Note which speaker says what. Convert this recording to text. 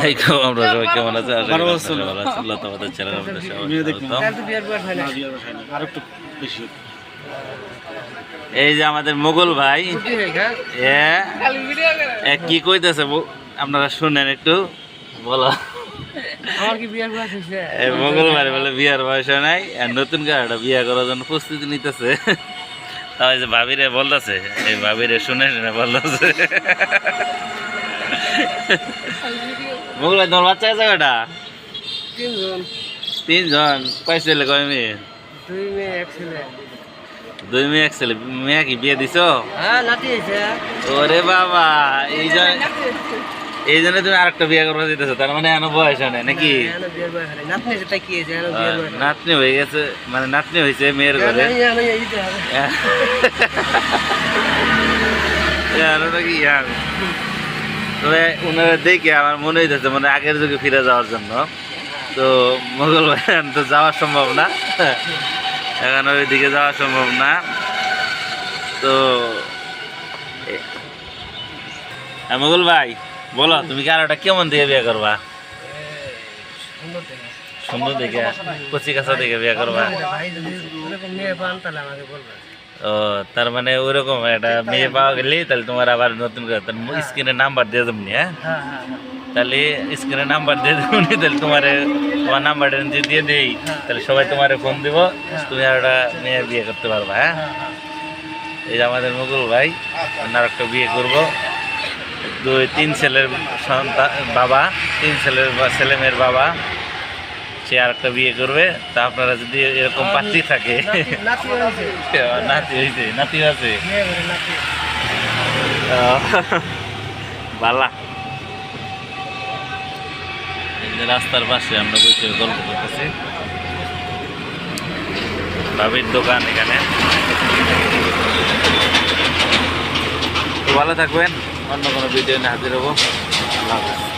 Speaker 1: ভাই আমরা সবাই কেমন আছে?
Speaker 2: ভালো
Speaker 1: ভালো আল্লাহ তোমাদের চ্যানেল আপনাদের সবাই। এই যে আমাদের মোগল ভাই
Speaker 3: হয়ে
Speaker 1: এ কি কইতেছে আপনারা শুনেন একটু। বলো। ভাই বলে বিয়ার বয়স হয় নাই। আর নতুন কারটা বিয়া করার জন্য প্রস্তুতি নিতেছে। তাই যে ভাবিরে বলতেছে। এই ভাবিরে শুনে শুনে বলতেছে। মোগল ভাই তোমার বাচ্চা আছে কয়টা?
Speaker 3: তিনজন।
Speaker 1: তিনজন। কয় ছেলে কয় মেয়ে?
Speaker 3: দুই মেয়ে এক ছেলে।
Speaker 1: দুই মেয়ে এক ছেলে। মেয়ে কি বিয়ে দিছো?
Speaker 3: হ্যাঁ নাতি হয়েছে
Speaker 1: ওরে বাবা এই জন্য এই জন্য তুমি আরেকটা বিয়ে করবা দিতেছো তার মানে এখনও বয়স হয় নাকি?
Speaker 3: হয়। নাতনি হয়
Speaker 1: হয়ে গেছে মানে নাতনি হয়েছে মেয়ের ঘরে। আরও নাকি ইয়ার? তবে ওনারা দেখে আমার মনে হইতেছে মানে আগের যুগে ফিরে যাওয়ার জন্য। তো মোগল বাগান তো যাওয়া সম্ভব না। এখন ওইদিকে যাওয়া সম্ভব না। তো মোগল ভাই, বলো, তুমি কারোটা কেমন দিয়ে বিয়ে করবা?
Speaker 3: সুন্দর দেখে।
Speaker 1: সুন্দর দেখে কচি কাঁচা দেখে বিয়ে করবা। ও তার মানে ওইরকম একটা মেয়ে পাওয়া গেলে তাহলে তোমার আবার নতুন করে স্ক্রিনে নাম্বার দিয়ে দেবো হ্যাঁ?
Speaker 3: হ্যাঁ হ্যাঁ
Speaker 1: তাহলে স্ক্রিনে নাম্বার দিয়ে দেবো তাহলে তোমার তোমার নাম্বারটা যদি দিয়ে দেই তাহলে সবাই তোমার ফোন দিব তুমি আর একটা মেয়ে বিয়ে করতে পারবা হ্যাঁ?
Speaker 3: হ্যাঁ হ্যাঁ।
Speaker 1: এই যে আমাদের মুকুল ভাই আর একটা বিয়ে করব। দুই তিন ছেলের সন্তান বাবা তিন ছেলের বা- ছেলে মেয়ের বাবা। সে আর একটা বিয়ে করবে তা আপনারা যদি এরকম পাত্রী থাকে।
Speaker 3: নাতি- নাতি হয়েছে
Speaker 1: নাতি আছে। বালা। রাস্তার পাশে আমরা বসে গল্প করতেছি। ভাবির দোকান এখানে। তো ভালো থাকবেন অন্য কোনো ভিডিও নিয়ে হাজির হব। আল্লাহ হাফেজ।